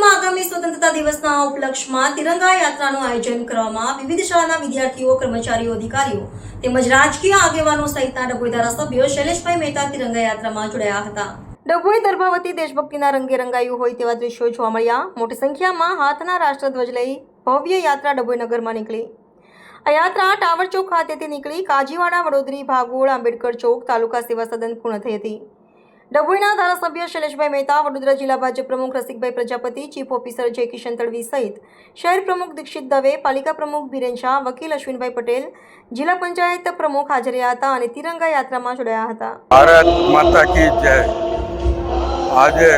સ્વતંત્રતા દિવસના ઉપલક્ષમાં તિરંગા યાત્રાનું આયોજન કરવામાં વિવિધ શાળાના વિદ્યાર્થીઓ, કર્મચારીઓ, અધિકારીઓ તેમજ રાજકીય આગેવાનો સહિતના ડભોઈ ધારાસભ્યો શૈલેષભાઈ મહેતા તિરંગા યાત્રામાં જોડાયા હતા. ડભોઈ દર્ભાવતી દેશભક્તિના રંગે રંગાયું હોય તેવા દ્રશ્યો જોવા મળ્યા. મોટી સંખ્યામાં હાથના રાષ્ટ્રધ્વજ લઈ ભવ્ય યાત્રા ડભોઈ નગરમાં નીકળી. આ યાત્રા ટાવર ચોક ખાતેથી નીકળી કાજીવાડા, વડોદરી, ભાગોળ, આંબેડકર ચોક તાલુકા સેવા સદન પૂર્ણ થઈ હતી. ડભોઈના ધારાસભ્ય શૈલેષભાઈ મહેતા, વડોદરા જિલ્લા ભાજપ પ્રમુખ રસિકભાઈ પ્રજાપતિ, ચીફ ઓફિસર જયકિશન તડવી સહિત શહેર પ્રમુખ દીક્ષિત દવે, પાલિકા પ્રમુખ બિરેન શાહ, વકીલ અશ્વિનભાઈ પટેલ, જિલ્લા પંચાયત પ્રમુખ હાજર રહ્યા હતા અને તિરંગા યાત્રામાં જોડાયા હતા. ભારત માતા કી જય. આજે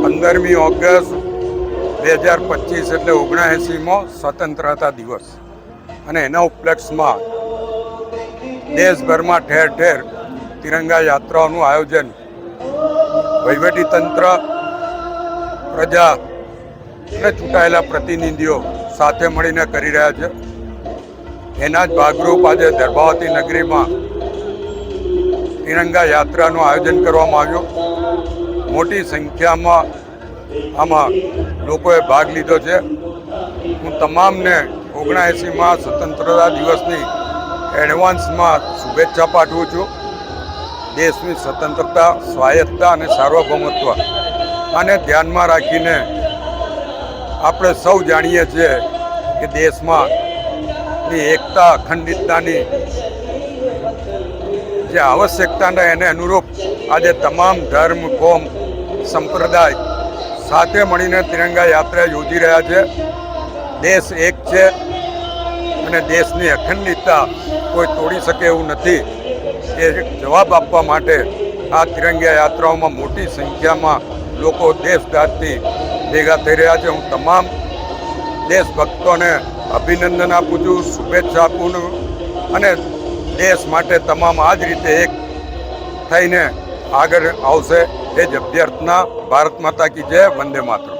પંદરમી ઓગસ્ટ બે હજાર પચીસ એટલે ઓગણએંસીમો સ્વતંત્રતા દિવસ. અને એના ઉપલક્ષમાં દેશભરમાં ઠેર ઠેર તિરંગા યાત્રાઓનું આયોજન વહીવટીતંત્ર, પ્રજા અને ચૂંટાયેલા પ્રતિનિધિઓ સાથે મળીને કરી રહ્યા છે. એના જ ભાગરૂપ આજે દર્ભાવતી નગરીમાં તિરંગા યાત્રાનું આયોજન કરવામાં આવ્યું. મોટી સંખ્યામાં આમાં લોકોએ ભાગ લીધો છે. હું તમામને ઓગણએંસીમાં સ્વતંત્રતા દિવસની એડવાન્સમાં શુભેચ્છા પાઠવું છું. દેશની સ્વતંત્રતા, સ્વાયત્તતા અને સાર્વભૌમત્વ. આને ધ્યાનમાં રાખીને આપણે સૌ જાણીએ છીએ કે દેશમાં ની એકતા, અખંડિતતાની જે આવશ્યકતાને એને અનુરૂપ આજે તમામ ધર્મ, કોમ, સંપ્રદાય સાથે મળીને તિરંગા યાત્રા યોજી રહ્યા છે. દેશ એક છે અને દેશની અખંડિતતા કોઈ તોડી શકે એવું નથી. એ જવાબ આપવા માટે આ તિરંગા યાત્રાઓમાં મોટી સંખ્યામાં લોકો દેશદાતથી ભેગા થઈ રહ્યા છે. હું તમામ દેશભક્તોને અભિનંદન આપું છું, શુભેચ્છા આપું અને દેશ માટે તમામ આ જ રીતે એક થઈને આગળ આવશે. એ જ અભ્યર્થના. ભારત માતા કી જય, વંદે માતરમ.